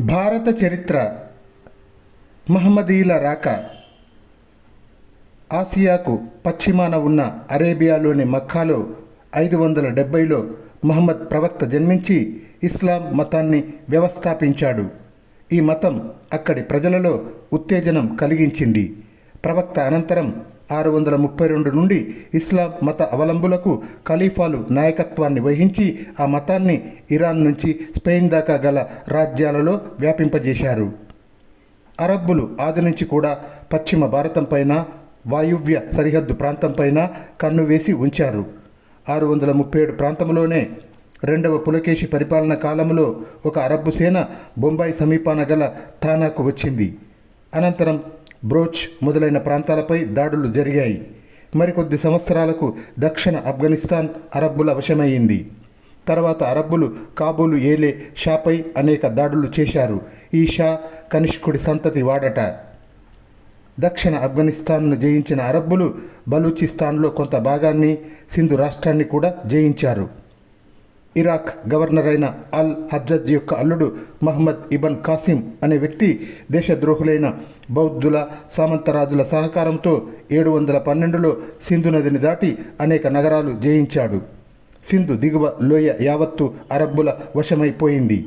భారత చరిత్ర మహమ్మదీల రాక. ఆసియాకు పశ్చిమాన ఉన్న అరేబియాలోని మక్కాలో ఐదు వందల డెబ్బైలో మహమ్మద్ ప్రవక్త జన్మించి ఇస్లాం మతాన్ని వ్యవస్థాపించాడు. ఈ మతం అక్కడి ప్రజలలో ఉత్తేజనం కలిగించింది. ప్రవక్త అనంతరం ఆరు వందల ముప్పై రెండు నుండి ఇస్లాం మత అవలంబులకు ఖలీఫాలు నాయకత్వాన్ని వహించి ఆ మతాన్ని ఇరాన్ నుంచి స్పెయిన్ దాకా గల రాజ్యాలలో వ్యాపింపజేశారు. అరబ్బులు ఆది నుంచి కూడా పశ్చిమ భారతంపైన వాయువ్య సరిహద్దు ప్రాంతంపైన కన్ను వేసి ఉంచారు. ఆరు వందల ముప్పై ఏడు ప్రాంతంలోనే రెండవ పులకేశి పరిపాలన కాలంలో ఒక అరబ్బు సేన బొంబాయి సమీపాన గల థానాకు వచ్చింది. అనంతరం బ్రోచ్ మొదలైన ప్రాంతాలపై దాడులు జరిగాయి. మరికొద్ది సంవత్సరాలకు దక్షిణ ఆఫ్ఘనిస్తాన్ అరబ్బుల వశమయ్యింది తర్వాత అరబ్బులు కాబూలు ఏలే షాపై అనేక దాడులు చేశారు. ఈ షా కనిష్కుడి సంతతి వాడట. దక్షిణ ఆఫ్ఘనిస్తాన్ను జయించిన అరబ్బులు బలూచిస్తాన్లో కొంత భాగాన్ని సింధు రాష్ట్రాన్ని కూడా జయించారు. ఇరాక్ గవర్నర్ అయిన అల్ హజ్జజ్ యొక్క అల్లుడు మహమ్మద్ ఇబన్ కాసిం అనే వ్యక్తి దేశద్రోహులైన బౌద్ధుల సామంతరాజుల సహకారంతో ఏడు వందల పన్నెండులో సింధు నదిని దాటి అనేక నగరాలు జయించాడు. సింధు దిగువ లోయ యావత్తు అరబ్బుల వశమైపోయింది.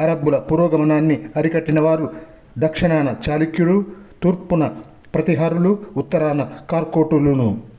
అరబ్బుల పురోగమనాన్ని అరికట్టిన వారు దక్షిణాన చాళుక్యులు తూర్పున ప్రతిహారులు ఉత్తరాన కార్కోటులును.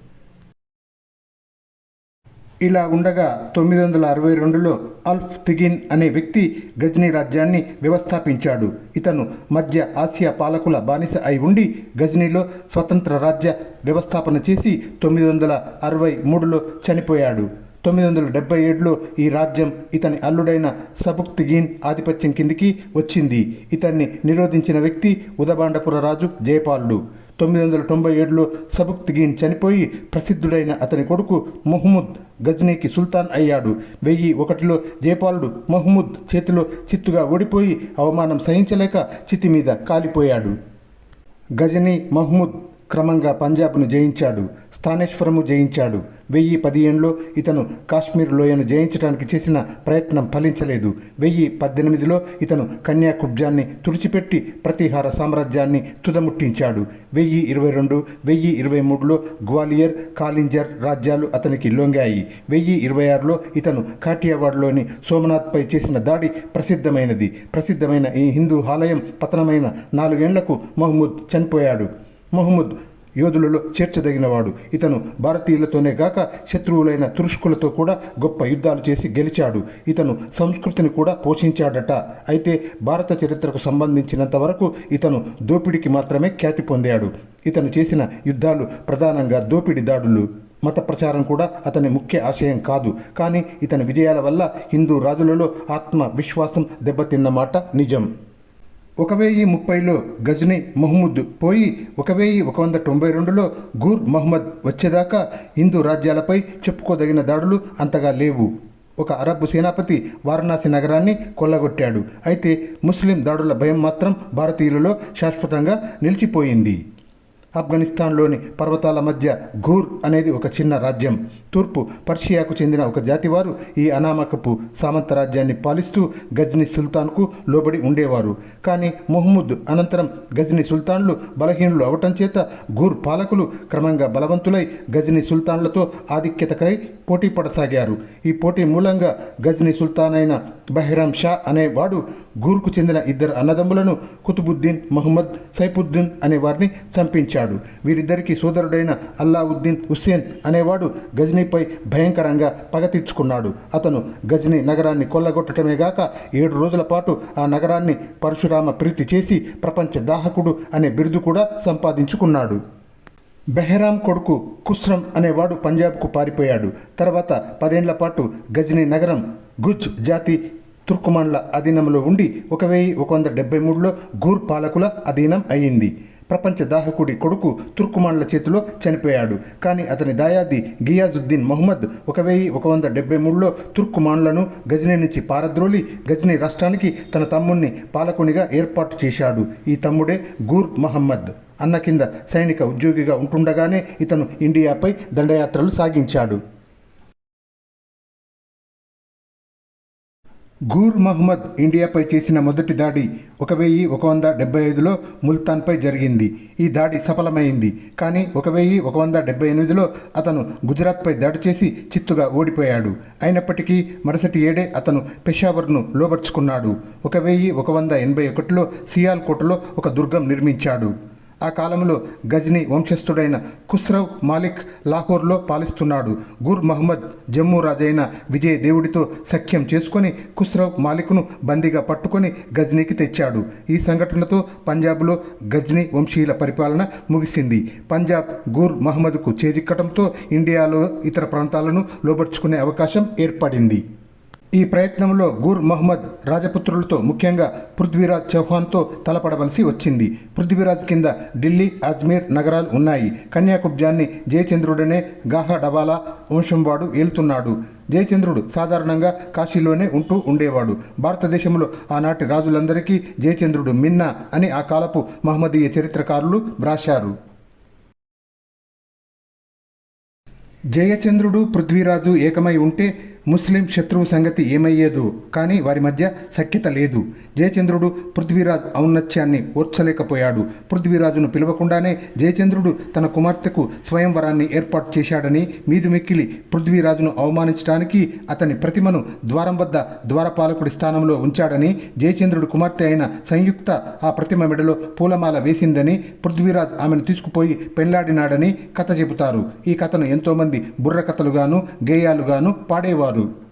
ఇలా ఉండగా తొమ్మిది వందల అరవై రెండులో అల్ఫ్ తిగిన్ అనే వ్యక్తి గజనీ రాజ్యాన్ని వ్యవస్థాపించాడు. ఇతను మధ్య ఆసియా పాలకుల బానిస అయి ఉండి గజనీలో స్వతంత్ర రాజ్య వ్యవస్థాపన చేసి తొమ్మిది వందల అరవై మూడులో చనిపోయాడు. తొమ్మిది వందల డెబ్బై ఏడులో ఈ రాజ్యం ఇతని అల్లుడైన సబుక్తిగీన్ ఆధిపత్యం కిందికి వచ్చింది. ఇతన్ని నిరోధించిన వ్యక్తి ఉదబాండపుర రాజు జయపాలుడు. తొమ్మిది వందల తొంభై ఏడులో సబుక్తిగీన్ చనిపోయి ప్రసిద్ధుడైన అతని కొడుకు మొహమ్మద్ గజ్నీకి సుల్తాన్ అయ్యాడు. వెయ్యి ఒకటిలో జయపాలుడు మహమూద్ చేతిలో చిత్తుగా ఓడిపోయి అవమానం సహించలేక చితి మీద కాలిపోయాడు. గజనీ మహ్మూద్ క్రమంగా పంజాబ్ను జయించాడు. స్థానేశ్వరము జయించాడు. వెయ్యి పదిహేనులో ఇతను కాశ్మీర్ లోయను జయించడానికి చేసిన ప్రయత్నం ఫలించలేదు. వెయ్యి పద్దెనిమిదిలో ఇతను కన్యాకుబ్జాన్ని తుడిచిపెట్టి ప్రతిహార సామ్రాజ్యాన్ని తుదముట్టించాడు. వెయ్యి ఇరవై రెండు వెయ్యి ఇరవై మూడులో గ్వాలియర్ కాలింజర్ రాజ్యాలు అతనికి లొంగాయి. వెయ్యి ఇరవై ఆరులో ఇతను కాటియావాడ్లోని సోమనాథ్పై చేసిన దాడి ప్రసిద్ధమైనది. ప్రసిద్ధమైన ఈ హిందూ ఆలయం పతనమైన నాలుగేళ్ళకు మహమ్మద్ చనిపోయాడు. మహమ్మద్ యోధులలో చేర్చదగినవాడు. ఇతను భారతీయులతోనే గాక శత్రువులైన తురుష్కులతో కూడా గొప్ప యుద్ధాలు చేసి గెలిచాడు. ఇతను సంస్కృతిని కూడా పోషించాడట. అయితే భారత చరిత్రకు సంబంధించినంత వరకు ఇతను దోపిడికి మాత్రమే ఖ్యాతి పొందాడు. ఇతను చేసిన యుద్ధాలు ప్రధానంగా దోపిడి దాడులు. మత ప్రచారం కూడా అతని ముఖ్య ఆశయం కాదు. కానీ ఇతని విజయాల వల్ల హిందూ రాజులలో ఆత్మ విశ్వాసం దెబ్బతిన్నమాట నిజం. ఒక వెయ్యి ముప్పైలో గజ్నీ మహమ్మద్ పోయి ఒక వెయ్యి ఒక వంద తొంభై రెండులో గూర్ మహమ్మద్ వచ్చేదాకా హిందూ రాజ్యాలపై చెప్పుకోదగిన దాడులు అంతగా లేవు. ఒక అరబ్బు సేనాపతి వారణాసి నగరాన్ని కొల్లగొట్టాడు. అయితే ముస్లిం దాడుల భయం మాత్రం భారతీయులలో శాశ్వతంగా నిలిచిపోయింది. ఆఫ్ఘనిస్తాన్లోని పర్వతాల మధ్య ఘూర్ అనేది ఒక చిన్న రాజ్యం. తూర్పు పర్షియాకు చెందిన ఒక జాతివారు ఈ అనామకపు సామంత రాజ్యాన్ని పాలిస్తూ గజ్ని సుల్తాన్కు లోబడి ఉండేవారు. కానీ మొహమ్మద్ అనంతరం గజ్ని సుల్తాన్లు బలహీనులు అవటం చేత గూర్ పాలకులు క్రమంగా బలవంతులై గజ్ని సుల్తాన్లతో ఆధిక్యతకై పోటీ పడసాగారు. ఈ పోటీ మూలంగా గజ్ని సుల్తాన్ అయిన బహిరామ్ షా అనేవాడు గూర్కు చెందిన ఇద్దరు అన్నదమ్ములను కుతుబుద్దీన్ మహమ్మద్ సైఫుద్దీన్ అనే వారిని చంపించాడు. వీరిద్దరికీ సోదరుడైన అల్లావుద్దీన్ హుస్సేన్ అనేవాడు గజ్నీపై భయంకరంగా పగ తీర్చుకున్నాడు. అతను గజ్నీ నగరాన్ని కొల్లగొట్టడమే గాక ఏడు రోజుల పాటు ఆ నగరాన్ని పరశురామ ప్రీతి చేసి ప్రపంచ దాహకుడు అనే బిరుదు కూడా సంపాదించుకున్నాడు. బెహరాం కొడుకు కుస్రం అనేవాడు పంజాబ్కు పారిపోయాడు. తర్వాత పదేళ్ళ పాటు గజనీ నగరం గుజ్ జాతి తుర్కుమాన్ల అధీనంలో ఉండి ఒక వెయ్యి ఒక వంద డెబ్బై మూడులో గూర్ పాలకుల అధీనం అయింది. ప్రపంచ దాహకుడి కొడుకు తుర్కుమాన్ల చేతిలో చనిపోయాడు. కానీ అతని దాయాది గియాజుద్దీన్ మహమ్మద్ ఒక వెయ్యి ఒక వంద డెబ్బై మూడులో తుర్కుమాన్లను గజనీ నుంచి పారద్రోలి గజనీ రాష్ట్రానికి తన తమ్ముణ్ణి పాలకునిగా ఏర్పాటు చేశాడు. ఈ తమ్ముడే గూర్ మహమ్మద్. అన్న కింద సైనిక ఉద్యోగిగా ఉంటుండగానే ఇతను ఇండియాపై దండయాత్రలు సాగించాడు. గూర్ మహ్మద్ ఇండియాపై చేసిన మొదటి దాడి ఒక వెయ్యి ఒక వంద డెబ్బై ఐదులో ముల్తాన్పై జరిగింది. ఈ దాడి సఫలమైంది. కానీ ఒక వెయ్యి ఒక వంద డెబ్బై ఎనిమిదిలో అతను గుజరాత్పై దాడి చేసి చిత్తుగా ఓడిపోయాడు. అయినప్పటికీ మరుసటి ఏడే అతను పెషావర్ను లోబర్చుకున్నాడు. ఒక వెయ్యి ఒక వంద ఎనభై ఒకటిలో సియాల్కోటలో ఒక దుర్గం నిర్మించాడు. ఆ కాలంలో గజ్నీ వంశస్థుడైన ఖుస్రవ్ మాలిక్ లాహోర్లో పాలిస్తున్నాడు. గుర్ మహమ్మద్ జమ్మూ రాజైన విజయ దేవుడితో సఖ్యం చేసుకొని ఖుస్రవ్ మాలిక్ను బందీగా పట్టుకొని గజ్నీకి తెచ్చాడు. ఈ సంఘటనతో పంజాబ్లో గజ్నీ వంశీయుల పరిపాలన ముగిసింది. పంజాబ్ గుర్ మహమ్మద్కు చేజిక్కడంతో ఇండియాలో ఇతర ప్రాంతాలను లోబర్చుకునే అవకాశం ఏర్పడింది. ఈ ప్రయత్నంలో గుర్ మహమ్మద్ రాజపుత్రులతో ముఖ్యంగా పృథ్వీరాజ్ చౌహాన్తో తలపడవలసి వచ్చింది. పృథ్వీరాజ్ కింద ఢిల్లీ అజ్మీర్ నగరాలు ఉన్నాయి. కన్యాకుబ్జాన్ని జయచంద్రుడనే గాహా డబాలా వంశంవాడు ఏలుతున్నాడు. జయచంద్రుడు సాధారణంగా కాశీలోనే ఉంటూ ఉండేవాడు. భారతదేశంలో ఆనాటి రాజులందరికీ జయచంద్రుడు మిన్నా అని ఆ కాలపు మహమ్మదీయ చరిత్రకారులు వ్రాశారు. జయచంద్రుడు పృథ్వీరాజు ఏకమై ఉంటే ముస్లిం శత్రువు సంగతి ఏమయ్యేదో కానీ వారి మధ్య సఖ్యత లేదు. జయచంద్రుడు పృథ్వీరాజ్ ఔన్నత్యాన్ని ఓర్చలేకపోయాడు. పృథ్వీరాజును పిలవకుండానే జయచంద్రుడు తన కుమార్తెకు స్వయంవరాన్ని ఏర్పాటు చేశాడని మీదుమిక్కిలి పృథ్వీరాజును అవమానించడానికి అతని ప్రతిమను ద్వారం వద్ద ద్వారపాలకుడి స్థానంలో ఉంచాడని జయచంద్రుడు కుమార్తె అయిన సంయుక్త ఆ ప్రతిమ మెడలో పూలమాల వేసిందని పృథ్వీరాజ్ ఆమెను తీసుకుపోయి పెళ్ళాడినాడని కథ చెబుతారు. ఈ కథను ఎంతోమంది బుర్ర కథలుగాను గేయాలుగాను పాడేవారు. about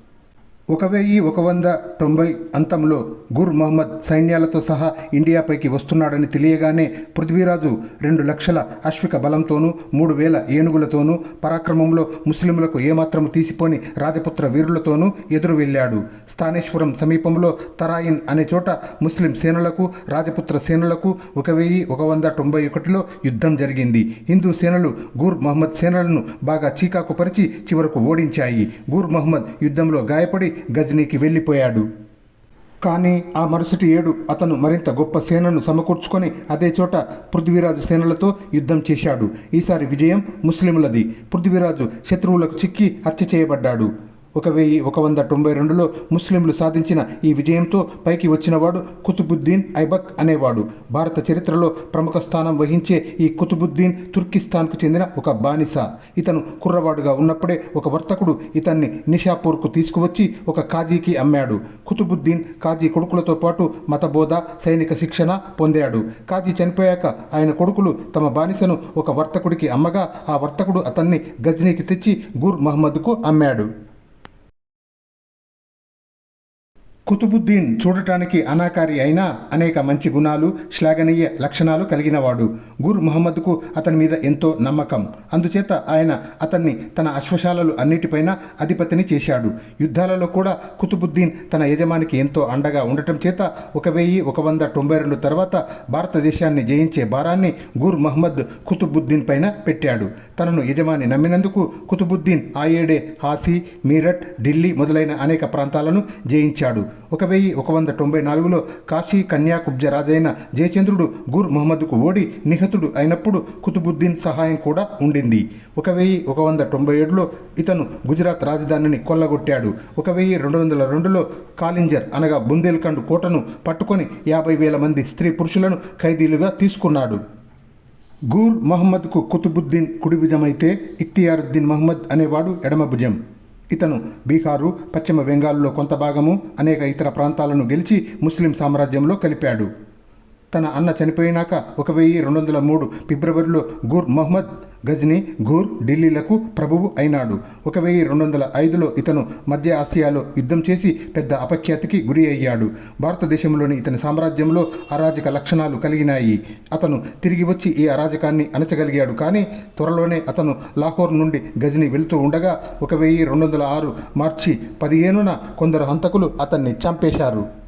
ఒక వెయ్యి ఒక వంద తొంభై అంతంలో గుర్ మహమ్మద్ సైన్యాలతో సహా ఇండియాపైకి వస్తున్నాడని తెలియగానే పృథ్వీరాజు రెండు లక్షల అశ్విక బలంతోనూ మూడు వేల ఏనుగులతోనూ పరాక్రమంలో ముస్లింలకు ఏమాత్రము తీసిపోని రాజపుత్ర వీరులతోనూ ఎదురు వెళ్ళాడు. స్థానేశ్వరం సమీపంలో తరాయిన్ అనే చోట ముస్లిం సేనలకు రాజపుత్ర సేనలకు ఒక వెయ్యి ఒక వంద తొంభై ఒకటిలో యుద్ధం జరిగింది. హిందూ సేనలు గూర్ మహమ్మద్ సేనలను బాగా చీకాకు పరిచి చివరకు ఓడించాయి. గూర్ మహమ్మద్ యుద్ధంలో గాయపడి గజ్నీకి వెళ్ళిపోయాడు. కానీ ఆ మరుసటి ఏడు అతను మరింత గొప్ప సేనను సమకూర్చుకొని అదే చోట పృథ్వీరాజు సేనలతో యుద్ధం చేశాడు. ఈసారి విజయం ముస్లింలది పృథ్వీరాజు శత్రువులకు చిక్కి హత్య చేయబడ్డాడు. ఒక వెయ్యి ఒక వంద తొంభై రెండులో ముస్లింలు సాధించిన ఈ విజయంతో పైకి వచ్చినవాడు కుతుబుద్దీన్ ఐబక్ అనేవాడు. భారత చరిత్రలో ప్రముఖ స్థానం వహించే ఈ కుతుబుద్దీన్ తుర్కిస్తాన్కు చెందిన ఒక బానిస. ఇతను కుర్రవాడుగా ఉన్నప్పుడే ఒక వర్తకుడు ఇతన్ని నిషాపూర్కు తీసుకువచ్చి ఒక కాజీకి అమ్మాడు. కుతుబుద్దీన్ కాజీ కొడుకులతో పాటు మతబోధ సైనిక శిక్షణ పొందాడు. కాజీ చనిపోయాక ఆయన కొడుకులు తమ బానిసను ఒక వర్తకుడికి అమ్మగా ఆ వర్తకుడు అతన్ని గజ్నీకి తెచ్చి గూర్ మహమ్మద్కు అమ్మాడు. కుతుబుద్దీన్ చూడటానికి అనాకారి అయినా అనేక మంచి గుణాలు శ్లాఘనీయ లక్షణాలు కలిగినవాడు. గుర్ మహమ్మద్కు అతని మీద ఎంతో నమ్మకం. అందుచేత ఆయన అతన్ని తన అశ్వశాలలు అన్నిటిపైన అధిపతిని చేశాడు. యుద్ధాలలో కూడా కుతుబుద్దీన్ తన యజమానికి ఎంతో అండగా ఉండటం చేత ఒక వెయ్యి ఒక వంద తొంభై రెండు తర్వాత భారతదేశాన్ని జయించే భారాన్ని గుర్ మహమ్మద్ కుతుబుద్దీన్ పైన పెట్టాడు. తనను యజమాని నమ్మినందుకు కుతుబుద్దీన్ ఆ ఏడే హాసీ మీరట్ ఢిల్లీ మొదలైన అనేక ప్రాంతాలను జయించాడు. ఒక వెయ్యి ఒక వంద తొంభై నాలుగులో కాశీ కన్యాకుబ్జ రాజైన జయచంద్రుడు గుర్ మహమ్మద్కు ఓడి నిహతుడు అయినప్పుడు కుతుబుద్దీన్ సహాయం కూడా ఉండింది. ఒక వెయ్యి ఒక వంద తొంభై ఏడులో ఇతను గుజరాత్ రాజధానిని కొల్లగొట్టాడు. ఒక వెయ్యి రెండు వందల రెండులో కాలింజర్ అనగా బుందేల్ఖండ్ కోటను పట్టుకొని యాభై వేల మంది స్త్రీ పురుషులను ఖైదీలుగా తీసుకున్నాడు. గూర్ మహమ్మద్కు కుతుబుద్దీన్ కుడి భుజమైతే ఇఖ్తియారుద్దీన్ మహమ్మద్ అనేవాడు ఎడమ భుజం. ఇతను బీహారు పశ్చిమ బెంగాల్లో కొంత భాగము అనేక ఇతర ప్రాంతాలను గెలిచి ముస్లిం సామ్రాజ్యంలో కలిపాడు. తన అన్న చనిపోయినాక ఒక వెయ్యి రెండు వందల మూడు ఫిబ్రవరిలో గూర్ మహమ్మద్ గజ్ని గూర్ ఢిల్లీలకు ప్రభువు అయినాడు. ఒక వెయ్యి రెండు వందల ఐదులో ఇతను మధ్య ఆసియాలో యుద్ధం చేసి పెద్ద అపఖ్యాతికి గురి అయ్యాడు. భారతదేశంలోని ఇతని సామ్రాజ్యంలో అరాజక లక్షణాలు కలిగినాయి. అతను తిరిగి వచ్చి ఈ అరాజకాన్ని అణచగలిగాడు. కానీ త్వరలోనే అతను లాహోర్ నుండి గజ్ని వెళుతూ ఉండగా ఒక వెయ్యి రెండు వందల ఆరు మార్చి పదిహేనున కొందరు హంతకులు అతన్ని చంపేశారు.